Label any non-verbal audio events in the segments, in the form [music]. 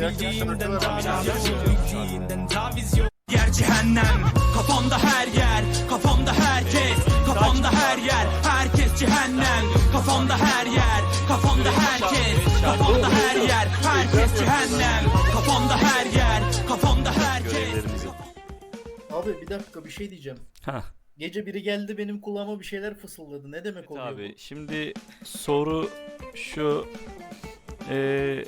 bildiğinden taviz yok Bildiğinden taviz yok Yer cehennem Kafamda her yer Kafamda herkes Kafamda her yer Herkes cehennem Kafamda her yer Kafamda herkes Kafamda her yer Herkes cehennem Kafamda her yer Kafamda herkes. Abi bir dakika bir şey diyeceğim. Hah. Gece biri geldi benim kulağıma bir şeyler fısıldadı. Ne demek oluyor Abi şimdi soru şu eee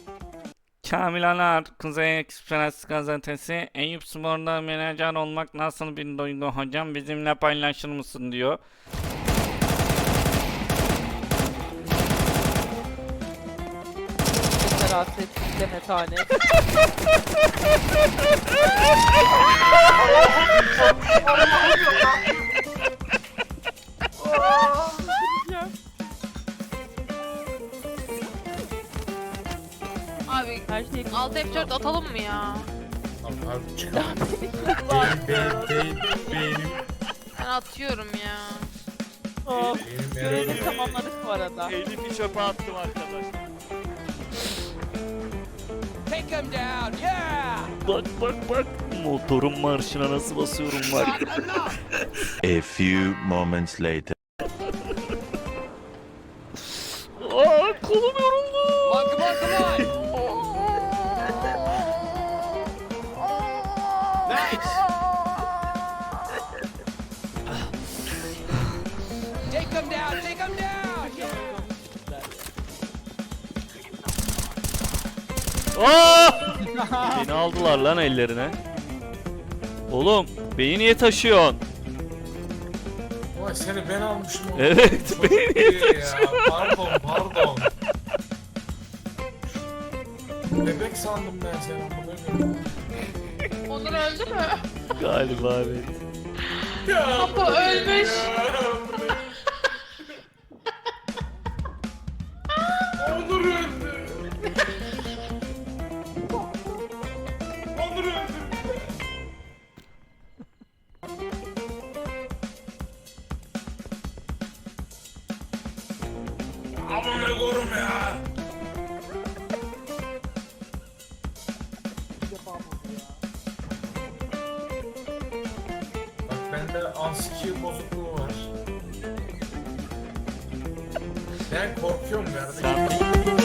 Kamil Anar Kuzey Ekspres gazetesi Eyüp Spor'da menajer olmak nasıl bir duygu hocam bizimle paylaşır mısın diyor. Feraset, deme tane. Abi Her şey alt F4 atalım mı ya? Abi, abi çıkar. Ben atıyorum ya. Oh, görevi tamamladık bu arada. Elif'i çöpe attım arkadaşlar. Bak bak bak motorun marşına nasıl basıyorum bak. A few moments later. Aa kolum yoruldu. Aa! [laughs] Beni aldılar lan ellerine. Oğlum beni niye taşıyorsun? Vay seni ben almışım oğlum. Evet, Çok iyi ya. Pardon pardon. Bebek sandım ben seni. Onur öldü mü? [laughs] Galiba evet. Apo ölmüş. Onur öldü. Onur öldü. Amına korum ya. Bende ansikiye bozukluğu var. Ben korkuyorum kardeşim.